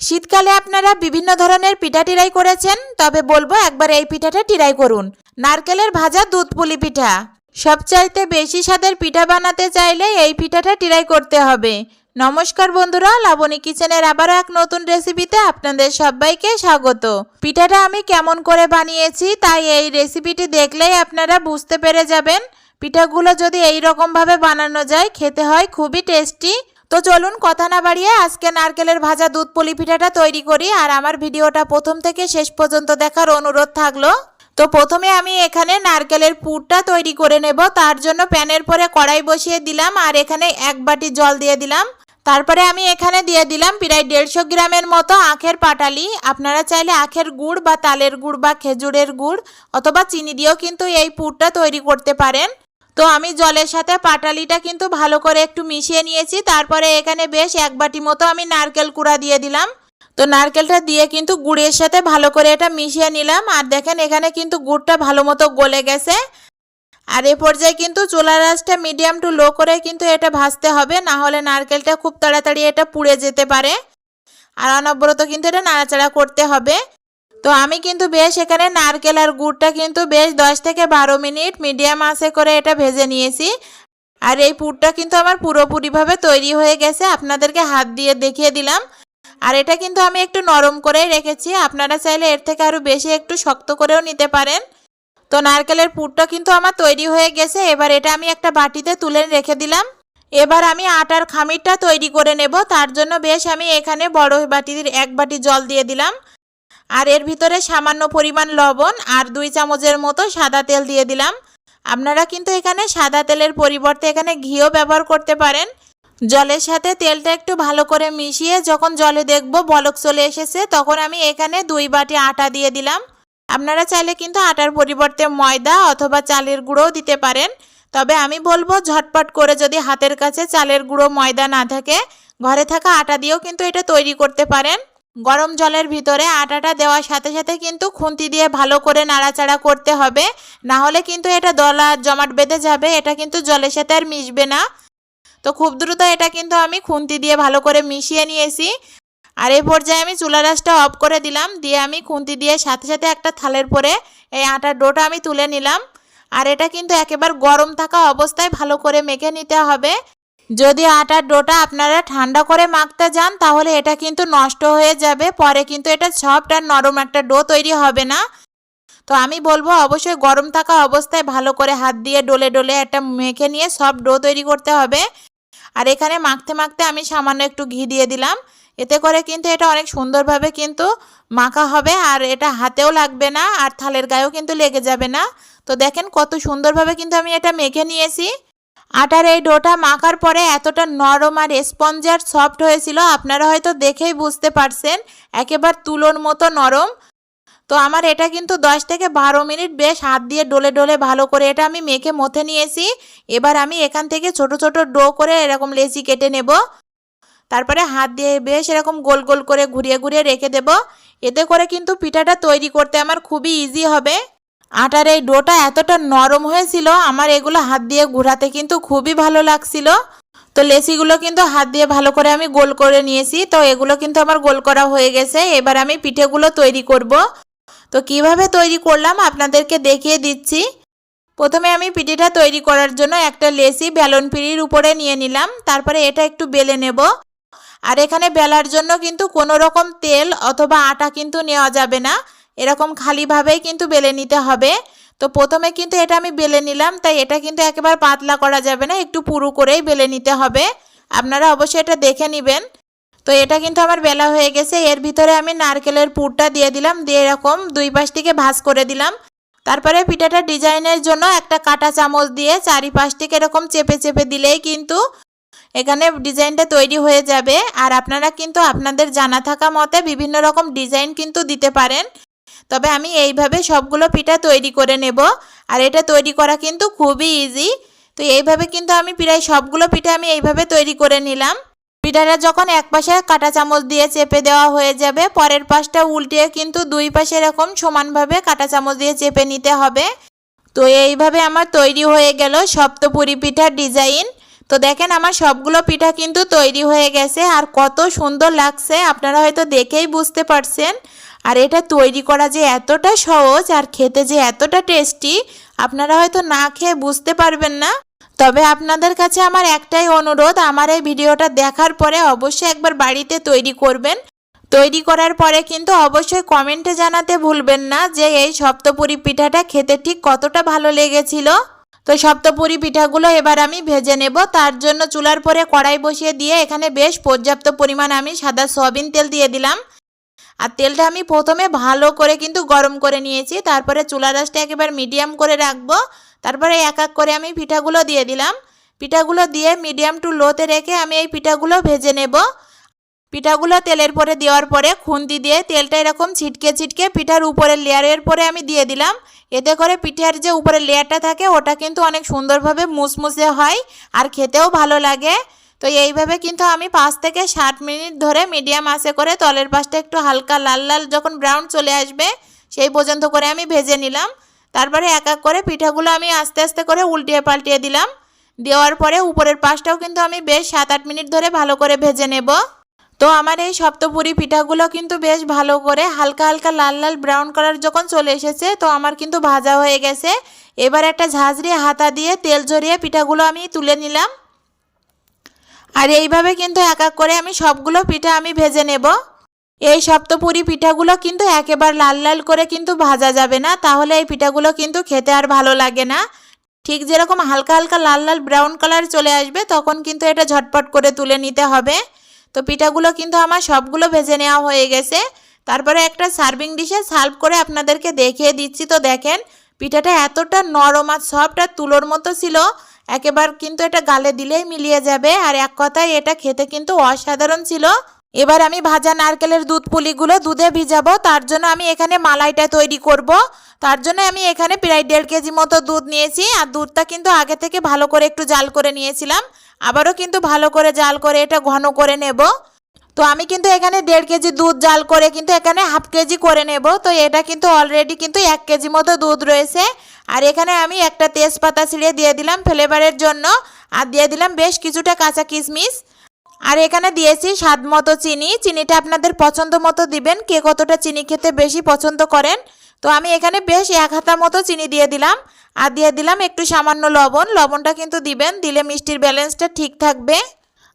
শীতকালে আপনারা বিভিন্ন ধরনের পিঠা টিরাই করেছেন, তবে বলব একবার এই পিঠাটা টিরাই করুন। নারকেলের ভাজা দুধ পুলি পিঠা। সবচাইতে বেশি স্বাদের পিঠা বানাতে চাইলে এই পিঠাটা টিরাই করতে হবে। নমস্কার বন্ধুরা, লাবণী কিচেনের আবারও এক নতুন রেসিপিতে আপনাদের সবাইকে স্বাগত। পিঠাটা আমি কেমন করে বানিয়েছি, তাই এই রেসিপিটি দেখলেই আপনারা বুঝতে পেরে যাবেন। পিঠাগুলো যদি এই রকমভাবে বানানো যায়, খেতে হয় খুবই টেস্টি তো চলুন কথা না বাড়িয়ে আজকে নারকেলের ভাজা দুধ পুলি পিঠাটা তৈরি করি আর আমার ভিডিওটা প্রথম থেকে শেষ পর্যন্ত দেখার অনুরোধ থাকল। তো প্রথমে আমি এখানে নারকেলের পুরটা তৈরি করে নেব। তার জন্য প্যানের পরে কড়াই বসিয়ে দিলাম আর এখানে এক বাটি জল দিয়ে দিলাম। তারপরে আমি এখানে দিয়ে দিলাম প্রায় দেড়শো গ্রামের মতো আখের পাটালি। আপনারা চাইলে আখের গুড় বা তালের গুড় বা খেজুরের গুড় অথবা চিনি দিয়েও কিন্তু এই পুরটা তৈরি করতে পারেন। তো আমি জলের সাথে পাটালিটা কিন্তু ভালো করে একটু মিশিয়ে নিয়েছি। তারপরে এখানে বেশ এক বাটি মতো আমি নারকেল কুড়া দিয়ে দিলাম। তো নারকেলটা দিয়ে কিন্তু গুড়ের সাথে ভালো করে এটা মিশিয়ে নিলাম। আর দেখেন এখানে কিন্তু গুড়টা ভালো মতো গলে গেছে। আর এ পর্যায়ে কিন্তু চুলার আঁচটা মিডিয়াম টু লো করে কিন্তু এটা ভাজতে হবে। না হলে নারকেলটা খুব তাড়াতাড়ি এটা পুড়ে যেতে পারে। আর অনবরত কিন্তু এটা নাড়াচাড়া করতে হবে। তো আমি কিন্তু বেশ এখানে নারকেল আর গুড়টা কিন্তু বেশ দশ থেকে বারো মিনিট মিডিয়াম আঁচে করে এটা ভেজে নিয়েছি। আর এই পুরটা কিন্তু আমার পুরোপুরিভাবে তৈরি হয়ে গেছে, আপনাদেরকে হাত দিয়ে দেখিয়ে দিলাম। আর এটা কিন্তু আমি একটু নরম করেই রেখেছি, আপনারা চাইলে এর থেকে আরও বেশি একটু শক্ত করেও নিতে পারেন। তো নারকেলের পুরটা কিন্তু আমার তৈরি হয়ে গেছে, এবার এটা আমি একটা বাটিতে তুলে রেখে দিলাম। এবার আমি আটার খামিরটা তৈরি করে নেব, তার জন্য বেশ আমি এখানে বড় বাটির এক বাটি জল দিয়ে দিলাম। আর এর ভিতরে সামান্য পরিমাণ লবণ আর দুই চামচের মতো সাদা তেল দিয়ে দিলাম। আপনারা কিন্তু এখানে সাদা তেলের পরিবর্তে এখানে ঘিও ব্যবহার করতে পারেন। জলের সাথে তেলটা একটু ভালো করে মিশিয়ে যখন জলে দেখব বলক চলে এসেছে, তখন আমি এখানে দুই বাটি আটা দিয়ে দিলাম। আপনারা চাইলে কিন্তু আটার পরিবর্তে ময়দা অথবা চালের গুঁড়োও দিতে পারেন। তবে আমি বলব ঝটপট করে যদি হাতের কাছে চালের গুঁড়ো ময়দা না থাকে, ঘরে থাকা আটা দিয়েও কিন্তু এটা তৈরি করতে পারেন। গরম জলের ভিতরে আটাটা দেওয়ার সাথে সাথে কিন্তু খুন্তি দিয়ে ভালো করে নাড়াচাড়া করতে হবে। না হলে কিন্তু এটা দলা জমাট বেঁধে যাবে, এটা কিন্তু জলের সাথে আর মিশবে না। তো খুব দ্রুত এটা কিন্তু আমি খুন্তি দিয়ে ভালো করে মিশিয়ে নিয়েছি। আর এই পর্যায়ে আমি চুলা রাসটা অফ করে দিলাম, দিয়ে আমি খুন্তি দিয়ে সাথে সাথে একটা থালের পরে এই আটার ডোটা আমি তুলে নিলাম। আর এটা কিন্তু একেবারে গরম থাকা অবস্থায় ভালো করে মেখে নিতে হবে। যদি আটার ডোটা আপনারা ঠান্ডা করে মাখতে যান, তাহলে এটা কিন্তু নষ্ট হয়ে যাবে। পরে কিন্তু এটা সফট আর নরম একটা ডো তৈরি হবে না। তো আমি বলব, অবশ্যই গরম থাকা অবস্থায় ভালো করে হাত দিয়ে ডলে ডলে একটা মেখে নিয়ে সব ডো তৈরি করতে হবে। আর এখানে মাখতে মাখতে আমি সামান্য একটু ঘি দিয়ে দিলাম। এতে করে কিন্তু এটা অনেক সুন্দরভাবে কিন্তু মাখা হবে আর এটা হাতেও লাগবে না আর থালের গায়েও কিন্তু লেগে যাবে না। তো দেখেন কত সুন্দরভাবে কিন্তু আমি এটা মেখে নিয়েছি। আটার এই ডোটা মাখার পরে এতটা নরম আর স্পঞ্জ আর সফট হয়েছিল, আপনারা হয়তো দেখেই বুঝতে পারছেন, একেবার তুলোর মতো নরম। তো আমার এটা কিন্তু দশ থেকে বারো মিনিট বেশ হাত দিয়ে ডলে ডলে ভালো করে এটা আমি মেখে মথে নিয়েছি। এবার আমি এখান থেকে ছোট ছোট ডো করে এরকম লেচি কেটে নেব। তারপরে হাত দিয়ে বেশ এরকম গোল গোল করে ঘুরিয়ে ঘুরিয়ে রেখে দেব। এতে করে কিন্তু পিঠাটা তৈরি করতে আমার খুবই ইজি হবে। আটার এই ডোটা এতটা নরম হয়েছিল, আমার এগুলো হাত দিয়ে ঘোরাতে কিন্তু খুবই ভালো লাগছিল। তো লেসিগুলো কিন্তু হাত দিয়ে ভালো করে আমি গোল করে নিয়েছি, তো এগুলো কিন্তু আমার গোল করা হয়ে গেছে, এবার আমি পিঠেগুলো তৈরি করব। তো কীভাবে তৈরি করলাম আপনাদেরকে দেখিয়ে দিচ্ছি। প্রথমে আমি পিঠেটা তৈরি করার জন্য একটা লেসি ব্যালন পিড়ির উপরে নিয়ে নিলাম, তারপরে এটা একটু বেলে নেব। আর এখানে বেলার জন্য কিন্তু কোনো রকম তেল অথবা আটা কিন্তু নেওয়া যাবে না। এরকম খালিভাবেই কিন্তু বেলে নিতে হবে। তো প্রথমে কিন্তু এটা আমি বেলে নিলাম, তাই এটা কিন্তু একেবারে পাতলা করা যাবে না, একটু পুরু করেই বেলে নিতে হবে। আপনারা অবশ্যই এটা দেখে নেবেন। তো এটা কিন্তু আমার বেলা হয়ে গেছে, এর ভিতরে আমি নারকেলের পুরটা দিয়ে দিলাম, দিয়ে এরকম দুই পাশ থেকে ভাঁজ করে দিলাম। তারপরে পিঠাটা ডিজাইনের জন্য একটা কাটা চামচ দিয়ে চারিপাশ থেকে এরকম চেপে চেপে দিলেই কিন্তু এখানে ডিজাইনটা তৈরি হয়ে যাবে। আর আপনারা কিন্তু আপনাদের জানা থাকা মতে বিভিন্ন রকম ডিজাইন কিন্তু দিতে পারেন। তবে আমি এইভাবে সবগুলো পিঠা তৈরি করে নেব। আর এটা তৈরি করা কিন্তু খুবই ইজি তো এইভাবে কিন্তু আমি প্রায় সবগুলো পিঠা আমি এইভাবে তৈরি করে নিলাম। পিঠাটা যখন এক পাশে কাটা চামচ দিয়ে চেপে দেওয়া হয়ে যাবে, পরের পাশটা উল্টিয়ে কিন্তু দুই পাশে এরকম সমানভাবে কাটা চামচ দিয়ে চেপে নিতে হবে। তো এইভাবে আমার তৈরি হয়ে গেল সপ্তপুরি পিঠার ডিজাইন তো দেখেন আমার সবগুলো পিঠা কিন্তু তৈরি হয়ে গেছে। আর কত সুন্দর লাগছে, আপনারা হয়তো দেখেই বুঝতে পারছেন। আর এটা তৈরি করা যে এতটা সহজ আর খেতে যে এতটা টেস্টি, আপনারা হয়তো না খেয়ে বুঝতে পারবেন না। তবে আপনাদের কাছে আমার একটাই অনুরোধ, আমার এই ভিডিওটা দেখার পরে অবশ্যই একবার বাড়িতে তৈরি করবেন। তৈরি করার পরে কিন্তু অবশ্যই কমেন্টে জানাতে ভুলবেন না যে এই সপ্তপুরি পিঠাটা খেতে ঠিক কতটা ভালো লেগেছিল। তো সপ্তপুরি পিঠাগুলো এবার আমি ভেজে নেব। তার জন্য চুলার পরে কড়াই বসিয়ে দিয়ে এখানে বেশ পর্যাপ্ত পরিমাণ আমি সাদা সয়াবিন তেল দিয়ে দিলাম। আর তেলটা আমি প্রথমে ভালো করে কিন্তু গরম করে নিয়েছি, তারপরে চুলা রাসটা একেবারে মিডিয়াম করে রাখব, তারপরে এক এক করে আমি পিঠাগুলো দিয়ে দিলাম। পিঠাগুলো দিয়ে মিডিয়াম টু লোতে রেখে আমি এই পিঠাগুলো ভেজে নেব। পিঠাগুলো তেলের পরে দেওয়ার পরে খুন্তি দিয়ে তেলটা এরকম ছিটকে ছিটকে পিঠার উপরের লেয়ারের পরে আমি দিয়ে দিলাম। এতে করে পিঠার যে উপরের লেয়ারটা থাকে, ওটা কিন্তু অনেক সুন্দরভাবে মুসমুসে হয় আর খেতেও ভালো লাগে। তো এইভাবে কিন্তু আমি পাঁচ থেকে ষাট মিনিট ধরে মিডিয়াম আঁচে করে তলের পাশটা একটু হালকা লাল লাল যখন ব্রাউন চলে আসবে, সেই পর্যন্ত করে আমি ভেজে নিলাম। তারপরে এক এক করে পিঠাগুলো আমি আস্তে আস্তে করে উল্টিয়ে পাল্টিয়ে দিলাম। দেওয়ার পরে উপরের পাশটাও কিন্তু আমি বেশ সাত আট মিনিট ধরে ভালো করে ভেজে নেব। তো আমার এই সপ্তপুরি পিঠাগুলো কিন্তু বেশ ভালো করে হালকা হালকা লাল লাল ব্রাউন কালার যখন চলে এসেছে, তো আমার কিন্তু ভাজা হয়ে গেছে। এবার একটা ঝাঁঝরি হাতা দিয়ে তেল ঝরিয়ে পিঠাগুলো আমি তুলে নিলাম। আর এইভাবে কিন্তু এক এক করে আমি সবগুলো পিঠা আমি ভেজে নেব। এই সপ্তপুরি পিঠাগুলো কিন্তু একেবারে লাল লাল করে কিন্তু ভাজা যাবে না, তাহলে এই পিঠাগুলো কিন্তু খেতে আর ভালো লাগে না। ঠিক যেরকম হালকা হালকা লাল লাল ব্রাউন কালার চলে আসবে, তখন কিন্তু এটা ঝটপট করে তুলে নিতে হবে। তো পিঠাগুলো কিন্তু আমার সবগুলো ভেজে নেওয়া হয়ে গেছে। তারপরে একটা সার্ভিং ডিশে সার্ভ করে আপনাদেরকে দেখিয়ে দিচ্ছি। তো দেখেন, পিঠাটা এতটা নরম আর সফট আর তুলোর মতো ছিল একেবার কিন্তু এটা গালে দিলেই মিলিয়ে যাবে। আর এক কথায় এটা খেতে কিন্তু অসাধারণ ছিল। এবার আমি ভাজা নারকেলের দুধ পুলিগুলো দুধে ভিজাবো। তার জন্য আমি এখানে মালাইটা তৈরি করব। তার জন্য আমি এখানে প্রায় দেড় কেজি মতো দুধ নিয়েছি। আর দুধটা কিন্তু আগে থেকে ভালো করে একটু জাল করে নিয়েছিলাম। আবারও কিন্তু ভালো করে জাল করে এটা ঘন করে নেব। তো আমি কিন্তু এখানে দেড় কেজি দুধ জাল করে কিন্তু এখানে হাফ কেজি করে নেব। তো এটা কিন্তু অলরেডি কিন্তু এক কেজি মতো দুধ রয়েছে। আর এখানে আমি একটা তেজপাতা ছিঁড়ে দিয়ে দিলাম ফ্লেভারের জন্য। আর দিয়ে দিলাম বেশ কিছুটা কাঁচা কিশমিশ। আর এখানে দিয়েছি স্বাদ মতো চিনি। চিনিটা আপনাদের পছন্দ মতো দিবেন, কে কতটা চিনি খেতে বেশি পছন্দ করেন। তো আমি এখানে বেশ এক হাতা মতো চিনি দিয়ে দিলাম। আর দিয়ে দিলাম একটু সামান্য লবণ। লবণটা কিন্তু দিবেন, দিলে মিষ্টির ব্যালেন্সটা ঠিক থাকবে।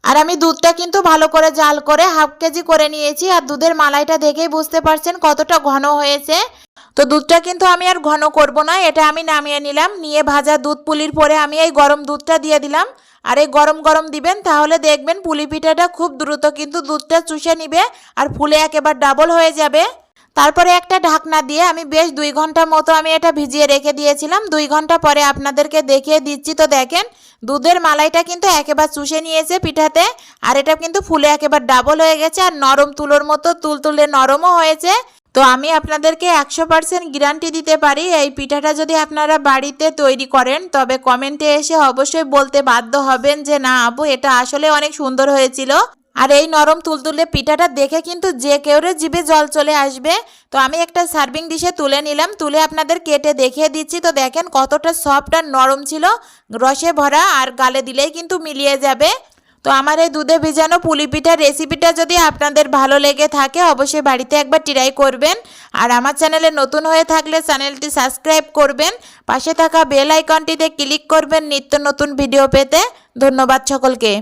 আর আমি দুধটা কিন্তু ভালো করে জাল করে হাফ কেজি করে নিয়েছি আর দুধের মালাইটা দেখেই বুঝতে পারছেন কতটা ঘন হয়েছে। তো দুধটা কিন্তু আমি আর ঘন করব না, এটা আমি নামিয়ে নিলাম, নিয়ে ভাজা দুধ পুলির পরে আমি এই গরম দুধটা দিয়ে দিলাম। আর এই গরম গরম দিবেন তাহলে দেখবেন পুলি পিঠাটা খুব দ্রুত কিন্তু দুধটা চুষে নিবে আর ফুলে একেবারে ডাবল হয়ে যাবে। তারপরে একটা ঢাকনা দিয়ে আমি বেশ দুই ঘণ্টা মতো আমি এটা ভিজিয়ে রেখে দিয়েছিলাম। দুই ঘণ্টা পরে আপনাদেরকে দেখিয়ে দিচ্ছি। তো দেখেন, দুধের মালাইটা কিন্তু একেবারে চুষে নিয়েছে পিঠাতে আর এটা কিন্তু ফুলে একেবারে ডাবল হয়ে গেছে আর নরম তুলোর মতো তুলতুলে নরমও হয়েছে। তো আমি আপনাদেরকে একশো পার্সেন্ট গ্যারান্টি দিতে পারি এই পিঠাটা যদি আপনারা বাড়িতে তৈরি করেন, তবে কমেন্টে এসে অবশ্যই বলতে বাধ্য হবেন যে, না আপু এটা আসলে অনেক সুন্দর হয়েছিল। আর এই নরম তুলতুলে পিঠাটা দেখে কিন্তু যে কেউরে জিভে জল চলে আসবে, তো আমি একটা সার্ভিং ডিশে তুলে নিলাম, তুলে আপনাদের কেটে দেখিয়ে দিচ্ছি। তো দেখেন কতটা সফট আর নরম ছিল, রসে ভরা আর গালে দিলেই কিন্তু মিলিয়ে যাবে। তো আমার এই দুধে ভিজানো পুলি পিঠার রেসিপিটা যদি আপনাদের ভালো লেগে থাকে, অবশ্যই বাড়িতে একবার ট্রাই করবেন। আর আমার চ্যানেলে নতুন হয়ে থাকলে চ্যানেলটি সাবস্ক্রাইব করবেন। পাশে থাকা বেল আইকনটিতে ক্লিক করবেন নিত্য নতুন ভিডিও পেতে। ধন্যবাদ সকলকে।